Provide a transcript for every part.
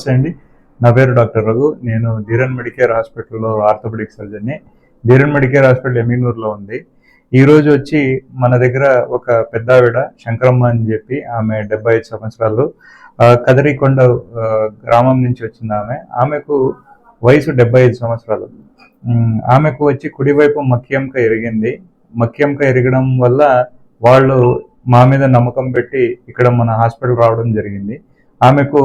నమస్తే అండి. నా పేరు డాక్టర్ రఘు. నేను ధీరన్ మెడికేర్ హాస్పిటల్లో ఆర్థోపెడిక్ సర్జన్ని. ధీరన్ మెడికేర్ హాస్పిటల్ ఎమీనూర్లో ఉంది. ఈరోజు వచ్చి మన దగ్గర ఒక పెద్ద ఆవిడ శంకరమ్మ అని చెప్పి ఆమె డెబ్బై ఐదు సంవత్సరాలు కదరికొండ గ్రామం నుంచి వచ్చింది ఆమె. ఆమెకు వయసు డెబ్బై ఐదు సంవత్సరాలు. ఆమెకు వచ్చి కుడివైపు మక్యంక ఎరిగింది. మక్యంక ఎరగడం వల్ల వాళ్ళు మా మీద నమ్మకం పెట్టి ఇక్కడ మన హాస్పిటల్ రావడం జరిగింది. ఆమెకు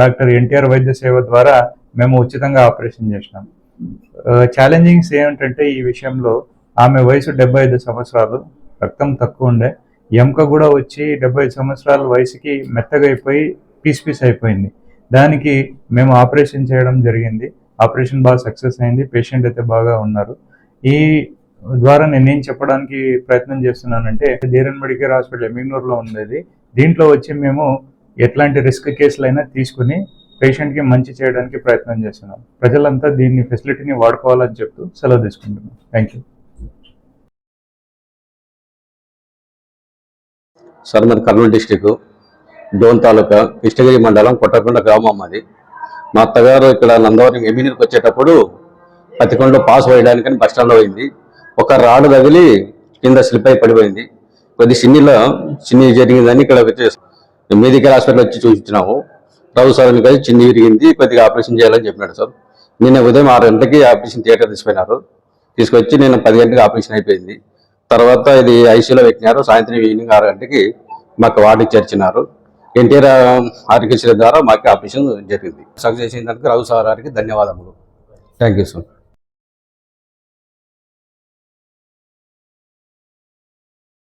డాక్టర్ ఎన్టీఆర్ వైద్య సేవ ద్వారా మేము ఉచితంగా ఆపరేషన్ చేసినాం. ఛాలెంజింగ్స్ ఏమిటంటే ఈ విషయంలో ఆమె వయసు డెబ్బై ఐదు సంవత్సరాలు రక్తం తక్కువ ఉండే. ఎముక కూడా వచ్చి డెబ్బై ఐదు సంవత్సరాల వయసుకి మెత్తగా అయిపోయి పీస్ పీస్ అయిపోయింది. దానికి మేము ఆపరేషన్ చేయడం జరిగింది. ఆపరేషన్ బాగా సక్సెస్ అయింది. పేషెంట్ అయితే బాగా ఉన్నారు. ఈ ద్వారా నేనేం చెప్పడానికి ప్రయత్నం చేస్తున్నానంటే ధీరన్ మెడికేర్ హాస్పిటల్ ఎమ్మిగ్నూర్లో ఉండేది. దీంట్లో వచ్చి మేము ఎట్లాంటి రిస్క్ కేసులైనా తీసుకుని పేషెంట్కి మంచి చేయడానికి ప్రయత్నం చేస్తున్నాం. ప్రజలంతా దీన్ని ఫెసిలిటీని వాడుకోవాలని చెప్తూ సెలవు తీసుకుంటున్నాం. థ్యాంక్ యూ సార్ మాది కర్నూలు డిస్టిక్ డోన్ తాలూకా కృష్ణగిరి మండలం కొట్టకొండ గ్రామం అది మా అత్తగారు ఇక్కడ నందవరం ఎమ్మినీకి వచ్చేటప్పుడు పతికొండలో పాస్ వేయడానికని బస్టాండ్లో పోయింది. ఒక రాడు తగిలి కింద స్లిప్ అయి పడిపోయింది. కొద్ది చిన్నిలో చిన్ని జరిగిందని ఇక్కడ వచ్చి మెడికల్ హాస్పిటల్ వచ్చి చూపించినాము. రావు సార్ అని కలిసి చిన్ని విరిగింది కొద్దిగా ఆపరేషన్ చేయాలని చెప్పినాడు సార్. నిన్న ఉదయం ఆరు గంటలకి ఆపరేషన్ థియేటర్ తీసుకుపోయినారు తీసుకొచ్చి నేను పది గంటలకు ఆపరేషన్ అయిపోయింది. తర్వాత ఇది ఐసీలో పెట్టినారు. సాయంత్రం ఈవినింగ్ ఆరు గంటకి మాకు వార్డు చేర్చినారు. ఎన్టీఆర్ ఆరోగ్యశ్రీ ద్వారా మాకు ఆపరేషన్ జరిగింది. సక్సెస్ అయిన దానికి రావు సార్ గారికి ధన్యవాదములు. Thank you sir.